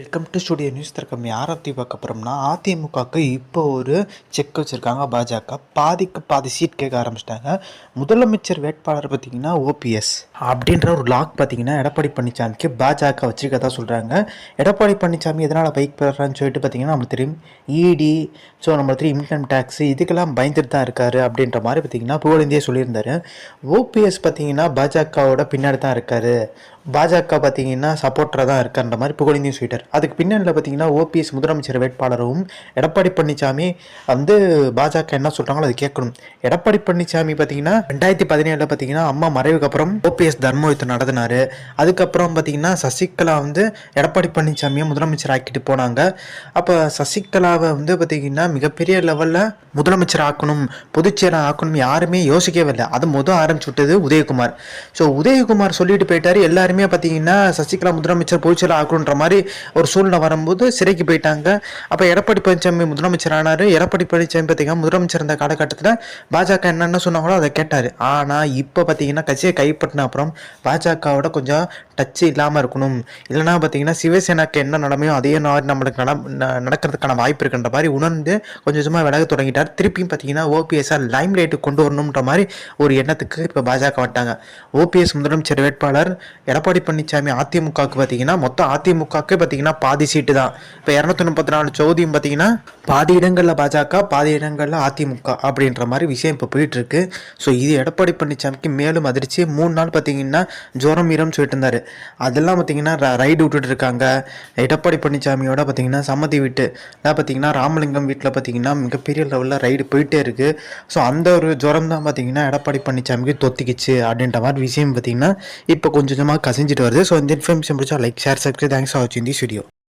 Welcome to studio news திறக்கம் யாரை பற்றி பார்க்க போகிறோம்னா அதிமுகவுக்கு இப்போ ஒரு செக் வச்சுருக்காங்க பாஜக. பாதிக்கு பாதி சீட் கேட்க ஆரம்பிச்சிட்டாங்க. முதலமைச்சர் வேட்பாளர் பார்த்தீங்கன்னா ஓபிஎஸ் அப்படின்ற ஒரு லாக் பார்த்தீங்கன்னா எடப்பாடி பழனிசாமிக்கு பாஜக வச்சுருக்கதா சொல்கிறாங்க எடப்பாடி பழனிசாமி எதனால் பைக் பெறான்னு சொல்லிட்டு பார்த்தீங்கன்னா நம்மளுக்கு தெரியும். இடி ஸோ நம்மளுக்கு தெரியும் இன்கம் டேக்ஸ் இதுக்கெல்லாம் பயந்துட்டு தான் இருக்காரு அப்படின்ற மாதிரி பார்த்தீங்கன்னா புகழேந்தியே சொல்லியிருந்தார். ஓபிஎஸ் பார்த்தீங்கன்னா பாஜகவோட பின்னாடி தான் இருக்காரு. பாஜக பார்த்தீங்கன்னா சப்போர்ட்டராக தான் இருக்கார்ன்ற மாதிரி புகழேந்தியும் சொல்லிட்டார். அதுக்கு பின்னணியில் பார்த்தீங்கன்னா ஓபிஎஸ் முதலமைச்சர் வேட்பாளரும் எடப்பாடி பழனிசாமி வந்து பாஜக என்ன சொல்கிறாங்களோ அது கேட்கணும். எடப்பாடி பழனிசாமி பார்த்தீங்கன்னா ரெண்டாயிரத்தி பதினேழில் பார்த்தீங்கன்னா அம்மா மறைவுக்கு அப்புறம் ஓபிஎஸ் தர்ம நடத்தினார். அதுக்கப்புறம் பார்த்தீங்கன்னா சசிகலா வந்து எடப்பாடி பழனிசாமியை முதலமைச்சர் ஆக்கிட்டு போனாங்க. அப்போ சசிகலாவை வந்து பார்த்தீங்கன்னா மிகப்பெரிய லெவலில் முதலமைச்சர் ஆக்கணும் பொதுச்செயலர் ஆக்கணும் யாருமே யோசிக்கவே இல்லை. அது முதல் ஆரம்பிச்சு விட்டது உதயகுமார். ஸோ உதயகுமார் சொல்லிட்டு போயிட்டார். எல்லாருமே பார்த்தீங்கன்னா சசிகலா முதலமைச்சர் பொதுச்செயலர் ஆக்கணுன்ற மாதிரி ஒரு சூழ்நிலை வரும்போது சிறைக்கு போயிட்டாங்க. அப்போ எடப்பாடி பழனிசாமி முதலமைச்சர் ஆனார் எடப்பாடி பழனிசாமி பார்த்தீங்கன்னா முதலமைச்சர் இருந்த காலகட்டத்தில் பாஜக என்னென்ன சொன்னாங்களோ அதை கேட்டார். ஆனால் இப்போ பார்த்தீங்கன்னா கட்சியை கைப்பற்றின அப்புறம் பாஜகவோட கொஞ்சம் டச்சு இல்லாமல் இருக்கணும். இல்லைனா பார்த்தீங்கன்னா சிவசேனாக்கு என்ன நடமையோ அதே மாதிரி நம்மளுக்கு நட ந- நடக்கிறதுக்கான வாய்ப்பு இருக்குன்ற மாதிரி உணர்ந்து கொஞ்சம் கொஞ்சமாக விலக தொடங்கிட்டார். திருப்பியும் பார்த்தீங்கன்னா ஓபிஎஸ்ஆர் லைம் லைட்டுக்கு கொண்டு வரணுன்ற மாதிரி ஒரு எண்ணத்துக்கு இப்போ பாஜக வந்துட்டாங்க. ஓபிஎஸ் முதலமைச்சர் வேட்பாளர் எடப்பாடி பழனிசாமி அதிமுகவுக்கு பார்த்தீங்கன்னா மொத்தம் அதிமுகவுக்கு பார்த்தீங்கன்னா பாதி சீட்டு தான். இப்போ இரநூத்தி முப்பத்தி நாலு தொகுதியும் பார்த்தீங்கன்னா பாதி இடங்களில் பாஜக பாதி இடங்களில் அதிமுக அப்படின்ற மாதிரி விஷயம் இப்போ போயிட்டு இருக்கு. ஸோ இது எடப்பாடி பழனிசாமிக்கு மேலும் அதிர்ச்சி. மூணு நாள் பார்த்தீங்கன்னா ஜோரம் ஈரம் சொல்லிட்டு இருந்தாரு. அதெல்லாம் பார்த்தீங்கன்னா ரைடு விட்டுட்டு இருக்காங்க எடப்பாடி பழனிசாமியோட பார்த்தீங்கன்னா சம்மதி வீட்டு அதான் பார்த்தீங்கன்னா ராமலிங்கம் வீட்டில் பார்த்தீங்கன்னா மிகப்பெரிய லெவலில் ரைடு போயிட்டே இருக்குது ஸோ அந்த ஒரு ஜுரம் தான் பார்த்தீங்கன்னா எடப்பாடி பழனிசாமிக்கு தொத்திக்கிச்சு அப்படின்ற மாதிரி விஷயம் பார்த்தீங்கன்னா இப்போ கொஞ்சம் கொஞ்சமாக கசிஞ்சிட்டு வருது. ஸோ இந்த இன்ஃபர்மேஷன் பிடிச்சா like share subscribe thanks for வாட்சிங் தி வீடியோ